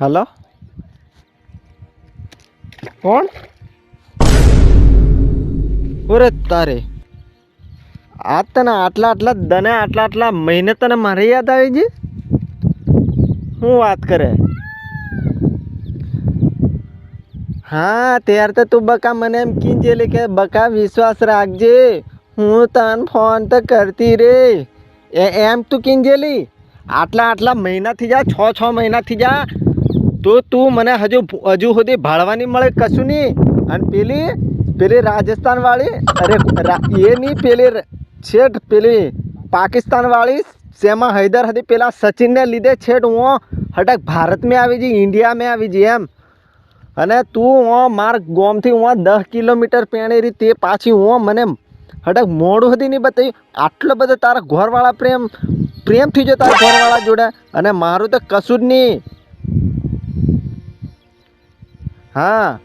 Hello? કોણ? ઓરે તારે. આ તને આટલા આટલા દને આટલા આટલા મહિને તને મારે યાદ આવી ગઈ? શું વાત કરે? હા, ત્યારે તો તું બકા મને એમ કીધેલી કે, બકા, વિશ્વાસ રાખજે. હું તને ફોન તો કરતી રે. એ, એમ તું કીધેલી આટલા આટલા મહિના થઈ જા છ છ મહિના થઈ જા તો તું મને હજુ હજુ સુધી ભાળવાની મળે કશું નહીં અને પેલી પેલી રાજસ્થાન વાળી અરે એ નહીં, પેલી છેઠ પેલી પાકિસ્તાન વાળી શેમા હૈદર હતી પેલા સચિનને લીધે છેઠ હું હટક ભારતમાં આવી જઈ, ઇન્ડિયામાં આવી જઈ એમ. અને તું હું, માર ગોમથી હું દસ કિલોમીટર પેણી રહી, તે પાછી હું મને હટક મોડું હતી નહીં બતાવ્યું આટલો બધો તારા ઘરવાળા પ્રેમ પ્રેમ થઈ ગયો તારા ઘરવાળા જોડે. અને મારું તો કશું જ નહીં. હા.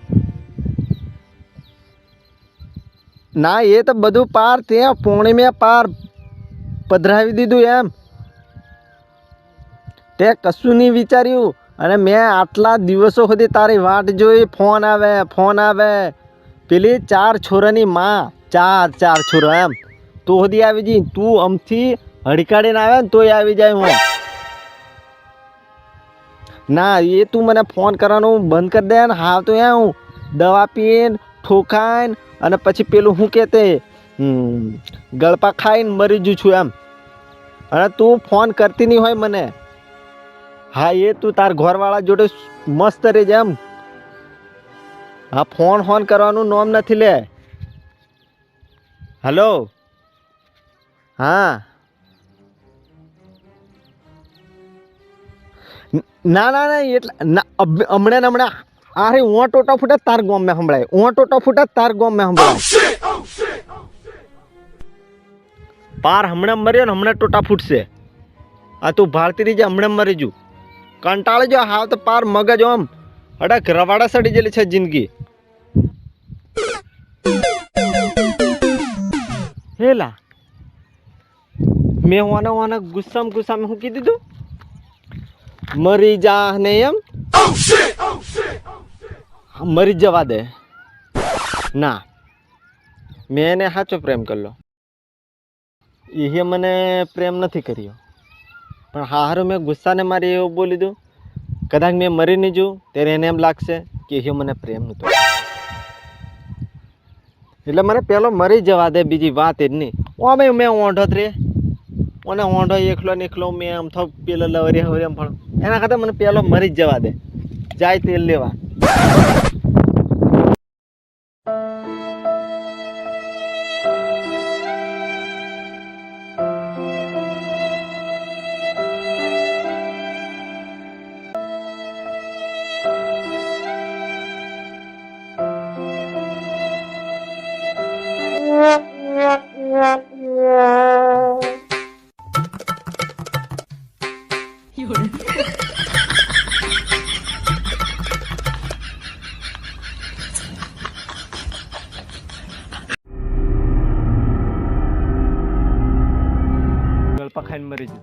ના, એ તો બધું પાર ત્યાં પૂર્ણિમે પાર પધરાવી દીધું એમ. તે કશું નહીં વિચાર્યું અને મેં આટલા દિવસો સુધી તારી વાટ જોઈ ફોન આવે ફોન આવે. પેલી ચાર છોરાની માં, ચાર ચાર છોરા એમ. તું સુધી આવી જઈ, તું અમથી હડકાડીને આવે ને તોય આવી જાય હું. ના, એ તું મને ફોન કરવાનું બંધ કરી દે ને હા તો એ હું દવા પીને, ઠોકાઈને અને પછી પેલું શું કે તે ગળપા ખાઈને મરી જઉં છું એમ. અને તું ફોન કરતી નહીં હોય મને. હા, એ તું તાર ઘરવાળા જોડે મસ્ત રહે એમ. હા, ફોન ફોન કરવાનું નોમ નથી લે. હલો? હા. ન- ના ના એટલે હમણાં હમણાં. અરે હું ટોટા ફૂટા તાર ગોમ મેં સંભળાય. હું ટોટા ફૂટા તાર ગોમ મેં સંભળાય. પાર હમણાં મર્યો ને હમણાં ટોટા ફૂટશે. આ તું ભારતી રીજે હમણાં મરી જુ. કંટાળી જો હાવ તો પાર મગજ આમ. અડક રવાડા સડી ગયેલી છે જિંદગી. હેલા. મેં વાના વાના ગુસ્સામાં ગુસ્સામાં શું કીધું મરી જા ને એમ? હા, મરી જવા દે. ના. મેં એને સાચો પ્રેમ કરલો એ મને પ્રેમ નથી કર્યો. પણ હારું મેં ગુસ્સાને મારી એવું બોલી દઉં. કદાચ મેં મરી નહીં જોઉં ત્યારે એને એમ લાગશે કે એ મને પ્રેમ નહોતો એટલે મને પહેલો મરી જવા દે બીજી વાત જ નહીં. ઓ ભાઈ મેં ઓંઢો જ રે. ઓને ઓંઢો એકલો ને એકલો મેં આમ થો પેલો લવરી હવરી પણ. એના કરતાં મને પહેલો મરી જવા દે. જાય તેલ લેવા. ગળપા ખાઈને મરી જઉં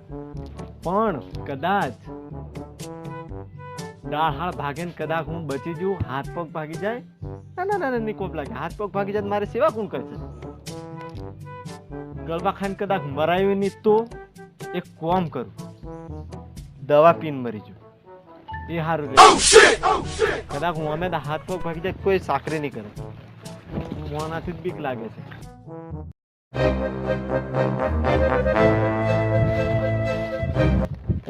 પણ કદાચ દાળ હાળ ભાગે ને કદાચ હું બચી જઉં હાથ પગ ભાગી જાય. ના ના ના નહીં કોપ લાગે. હાથ પગ ભાગી જાય મારે સેવા કોણ કરશે? ગળબા ખાઈને કદાચ મરાયું નહીં તો એક કોમ કરું. દવા પીને મરી જઉં. એ સારું કદાચ હું અમે હાથ પગ ભાગી જાય કોઈ સાકરી નહીં કરે. મોનાથી જ બીક લાગે છે.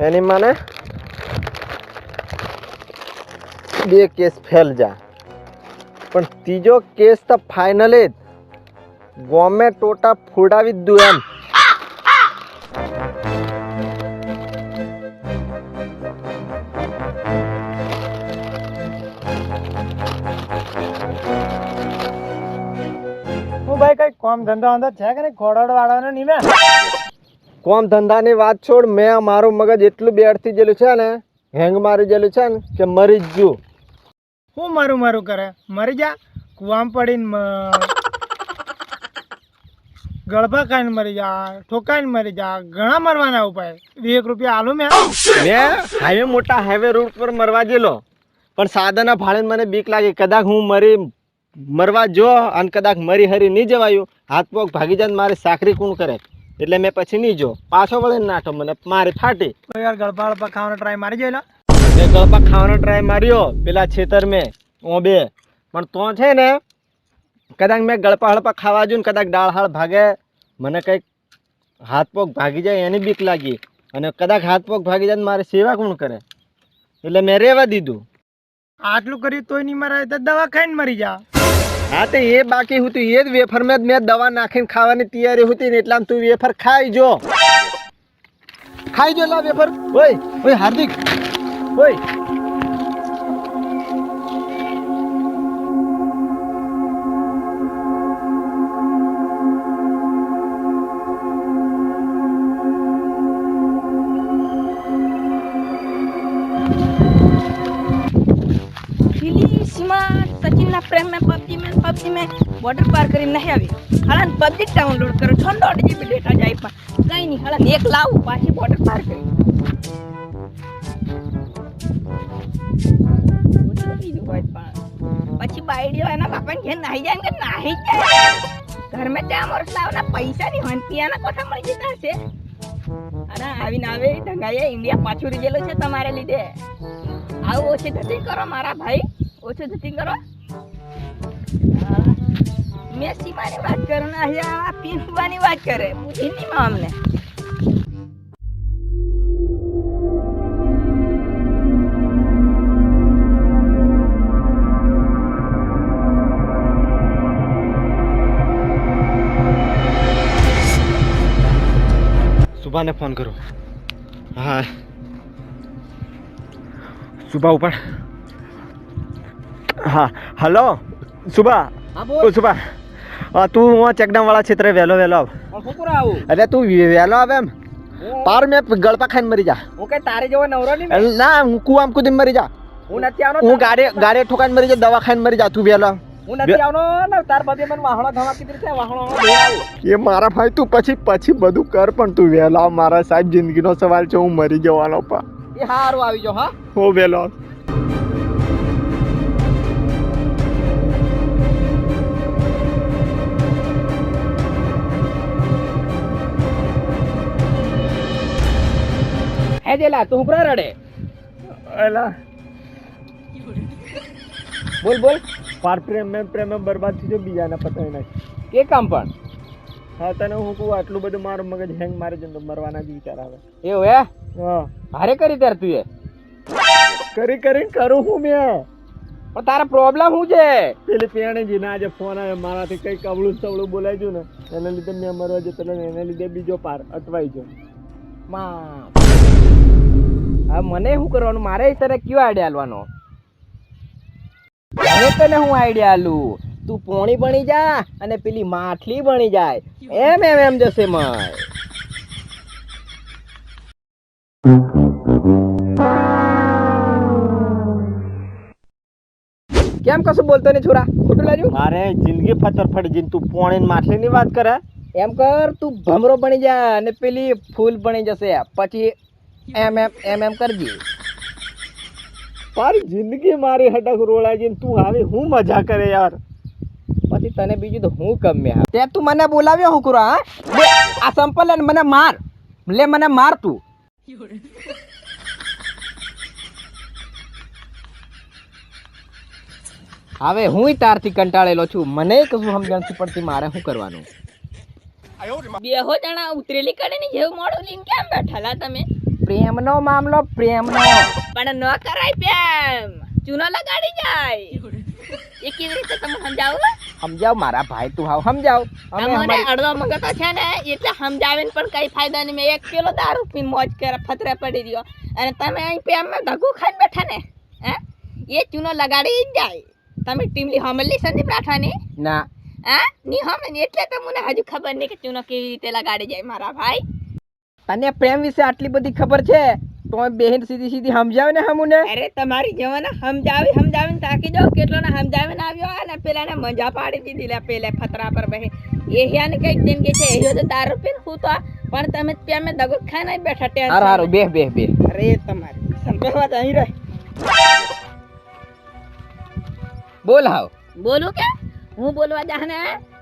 એની મને બે કેસ ફેલ જા. પણ ત્રીજો કેસ તો ફાઇનલી ગોમે ટોટા ફોડાવી જ દઉં એમ. કોમ ધંધા અંદર છે કે નહીં? ખોડોડ વાળાનો નહીં મેં? કોમ ધંધાની વાત છોડ મેં મારું મગજ એટલું બેડથી જેલું છે ને હેંગ મારી જેલું છે ને કે મરી જ જુ. હું મારું મારું કરે? મરી જા? કુવામ પડીને ગળભા ખાઈને મરી જા ઠોકાઈને મરી જા ઘણા મરવાના ઉપાય. એક રૂપિયા આલું મેં. મેં હાઈવે મોટા હાઈવે રોડ પર મરવા ગયેલો. પણ સાધના ભાડે મને બીક લાગી. કદાચ હું મરી મરવા જો અને કદાચ મરી હરી નહીં જવાયું હાથ પગ ભાગી જાય મારે સાકરી કુણ કરે? એટલે મેં પછી નહીં જો પાછો વળે નાઠો મને મારે ફાટી. યાર ગળપા ગળભા ખાવાનો ટ્રાય મારી જોયેલો? મેં ગળપા ખાવાનો ટ્રાય માર્યો પેલા છેતર મેં ઓ બે. પણ તો છે ને કદાચ મેં ગળપા હળપા ખાવા જોયું ને કદાચ ડાળ હાળ ભાગે મને કંઈક હાથ પગ ભાગી જાય એની બીક લાગી. અને કદાચ હાથ પગ ભાગી જાય મારે સેવા કોણ કરે? એટલે મેં રહેવા દીધું. આટલું કર્યું તોય નહીં મરાય તો દવા ખાઈને મરી જા. હા, તો એ બાકી હતું, એ જ વેફર મેં મેં દવા નાખીને ખાવાની તૈયારી હતી ને એટલામાં તું વેફર ખાઈ જો. ખાઈ જો લા વેફર. ઓય ઓય, હાર્દિક. ઓય. બોર્ડર પાર કરીને નહીં આવી. હાલાને જ ડાઉનલોડ કરો. છ દોઢ જીબી ડેટા જાય પણ કંઈ નહીં હાલા એક લાવું, પાછી બોર્ડર પાર કરી. બધું પછી બાયડીઓ એના બાપાને ઘેર નાહી જાય ને કે નાહી જાય. ઘરમાં ત્યાં વર્ષ લાવના પૈસા નહીં હોય ને પીવાના કોઠા મળી જતા છે અને આવીને આવે ઢંગાઈએ ઇન્ડિયા પાછું રીજેલું છે તમારે લીધે. આવું ઓછી ધતી કરો મારા ભાઈ. ઓછું ધતી કરો. હા. મેં સીમાની વાત કરું ને અહીંયા પીનવાની વાત કરે. બુદ્ધિ નહીં માં અમને. સુભાને ફોન કરો. હા. સુભા ઉપર. હા, હલો. સુભા. ઓ સુભા હા તું ચેકડામ વાળા ક્ષેત્રે વહેલો વહેલો આવ. એટલે તું વહેલો આવે એમ. પાર મેં ગળપા ખાઈને મરી જા. હું કઈ તારે જેવો નવરો નહીં ના હું કુવામ કુદીને મરી જા. હું નથી આવનો હું ગાડી ગાડી ઠોકાઈને મરી જા દવા ખાઈને મરી જા તું વહેલો. હું નથી આવનો ને તાર બાબે મને વાહણો ધમા કીધી છે વાહણો એ મારા ભાઈ તું પછી પછી બધું કર પણ તું વહેલો આવ. મારા સાહેબ જિંદગીનો સવાલ છે હું મરી જવાનો પા. એ હારું આવી જો હા? હો વહેલો આવ. હે દેલા તું ઉપરા રડે. એલા. બોલ બોલ. પાર પ્રેમ મેં પ્રેમ બરબાદ થઈ જો બીજાના પતાવી નાખ. કે કામ પણ? હા તને હું કહું આટલું બધું મારું મગજ હેંગ મારે છે તો મરવાના જ વિચાર આવે. એવું હે? હા. હારે કરી તાર તું એ? કરી કરીને કરું હું મેં? પણ તારા પ્રોબ્લેમ શું છે? પેલી પેણીજી ના આજે ફોન આવ્યો મારાથી કઈ કવળું સવળું બોલાઈ ગયું ને. એના લીધે મેં મરવા જતો એના લીધે બીજો પાર અટવાઈ ગયો. માં મને શું કરવાનું? મારે તને કયો આઈડિયા આલવાનો? હવે તને હું આઈડિયા આલું? તું પોણી બની જા અને પેલી માછલી બની જાય. એમ એમ એમ જશે મય કેમ કશું બોલતો નહીં છોરા? ખોટું લાગ્યું? મારે જિંદગી ફતર ફડી જઈને તું પોણી માછલીની વાત કરે? એમ કર તું ભમરો બની જા અને પેલી ફૂલ બની જશે. પછી એમ એમ એમ એમ કરજે. મારી જિંદગી મારી હટક રોળાઈ જઈને તું આવી હું મજા કરે યાર. પછી તને બીજું તો હું ગમે તે તું મને બોલાવ્યો હું કરા હા? આ સંપલ લે મને માર. લે મને માર તું. હવે હું તારથી કંટાળેલો છું. મને કશું સમજણ નથી પડતી મારે શું કરવાનું? બેહો જણા ઉતરેલી કડીની જેવું મોડું લઈને કેમ બેઠેલા તમે? પ્રેમનો મામલો પ્રેમનો. પણ ન કરાય પ્રેમ. ચૂનો લગાડી જાય. એ કેવી રીતે તમે સમજાવો? સમજાવ મારા ભાઈ તું હાવ સમજાવ. અમારી- અડધો મગજ છે ને એટલે સમજાવીને પણ કઈ ફાયદા નહીં. મેં એક કિલો દારૂ પી મોજ કરે ફતરે પડી રહ્યો. અને તમે અહીં પેમમાં ધગુ ખાઈને બેઠા ને હે? એ ચૂનો લગાડી જ જાય. તમે ટીમલી હમલી સંદીપ રાઠવાની ના. હા? ની હમે એટલે તો મને હજુ ખબર નહીં કે ચૂનો કેવી રીતે લગાડી જાય મારા ભાઈ. તને પ્રેમ વિશે આટલી બધી ખબર છે તો બેન સીધી સીધી સમજાવે ને હમુને? અરે તમારી જવાના સમજાવી સમજાવીને તાકી જાઓ કેટલો ને સમજાવીને આવ્યો અને પેલાને મજા પાડી દીધી લે પેલે ફતરા પર બહે. એ હિયાને કંઈક જિંદગી છે એ તો દારૂ પીને હું તો પણ તમે ત્યાં મેં દગો ખાઈને જ બેઠા ટેન્શન હારું હારું બે બે બે અરે તમારી સમજાવવા તો અહીં રહે. બોલ હાવ. બોલું કે? હું બોલવા જા ને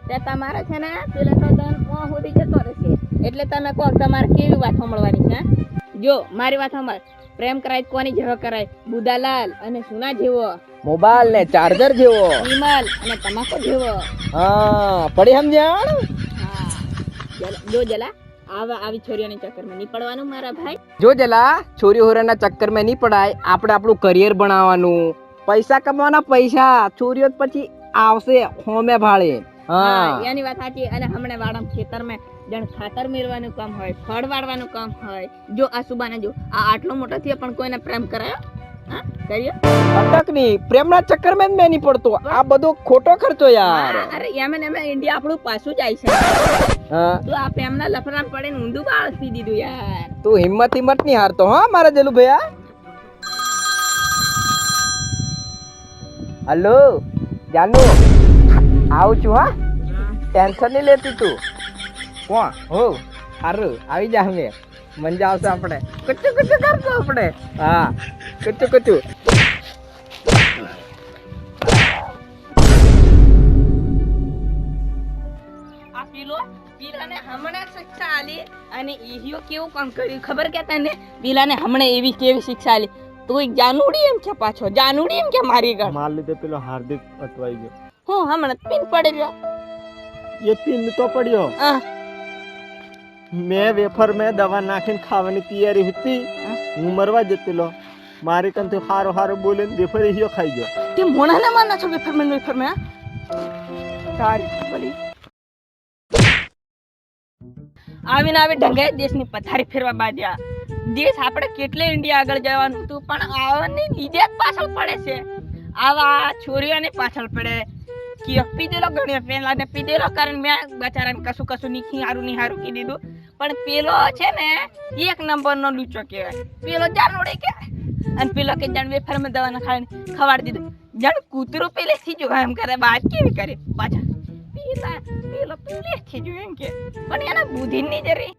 તે તમારે છે ને પેલા તો દન સુધી જતો રહેશે. એટલે તમે કહો તમારે કેવી વાત સાંભળવાની છે જો મારી વાત સાંભળ. પ્રેમ કરાય કોની જેવો કરાય? બુદાલાલ અને સુના જેવો. મોબાઈલ ને ચાર્જર જેવો. વિમલ અને તમાકુ જેવો. હા પડી સમજણ જો જલા આવા આવી છોરીઓની ચક્કરમાં નહીં પડવાનું મારા ભાઈ. જો જલા છોરી હોરાના ચક્કરમાં નહીં પડાય આપણે આપણું કરિયર બનાવવાનું. પૈસા કમાવાના પૈસા છોરીઓ પછી આવશે હોમે ભાળે. હા. એની વાત સાચી. અને હમણાં વાડમ ખેતરમાં જણ ખાતર મેળવાનું કામ હોય ફળ વાળવાનું કામ હોય. જો આ સુબાને જો આ આટલો મોટો થયો પણ કોઈને પ્રેમ કરાયો? હા કર્યો અટક પ્રેમના ચક્કરમાં જ મેં નહીં પડતો. આ બધો ખોટો ખર્ચો યાર. અરે એમે ને એમે ઇન્ડિયા આપણું પાછું જાય છે. તું આ પ્રેમના લફડા પડે ને ઊંધું પી દીધું યાર. તું હિંમત હિંમત નહીં હારતો હા મારા જલુ ભૈયા. હલો જાનુ. આવું છું હા? ટેન્શન નહીં લેતી તું. કોણ? હો સારું આવી જા અમે મજા આવશે આપણે. કચ્ચું કચ્ચું કરશું આપણે. હા કચ્ચું કચ્ચું આ પીલો? પીલાને હમણાં શિક્ષા આલી અને ઈહિયો કેવું કામ કર્યું? ખબર કે તને? પીલાને હમણાં એવી કેવી શિક્ષા આલી? તું એક જાનુડી એમ કે પાછો. જાનુડી એમ કે મારી ગળ માર લીધે પેલો હાર્દિક અટવાઈ ગયો. હું હમણાં પીન પડી રહ્યો. એ પિન તો પડ્યો. મેં વેફર મેં દવા નાખીને ખાવાની તૈયારી હતી. હું. મરવા જતેલો મારી કંથી હારો હારો બોલીને વેફર હિયો ખાઈ ગયો. તે મોણાને માના છો વેફર મેં વેફર મે તારી બળી આવીને આવી ઢંગાઈ દેશની પથારી ફેરવા બાજ્યા દેશ આપણે કેટલે ઇન્ડિયા આગળ જવાનું હતું પણ આવવાની લીધે પાછળ પડે છે. આવા છોરીઓની પાછળ પડે. કે પીધેલો ગણ્યો. પેલા ને પીધેલો કારણ મેં બચારાને કશું કશું ની હારું ની હારું કી દીધું. પણ પેલો છે ને, એક નંબરનો લૂચો કહેવાય. પેલો જાનોડે કહેવાય. અને પેલો કે જાણ વેફરમાં દવાના ખાવાની ખવાડી દીધું. જાણ કૂતરું પેલેથી જો એમ કરે. વાત કેવી કરે? પાછા. પેલા, પેલો પેલેથી જો એમ કે. પણ એના બુદ્ધિ ની જરી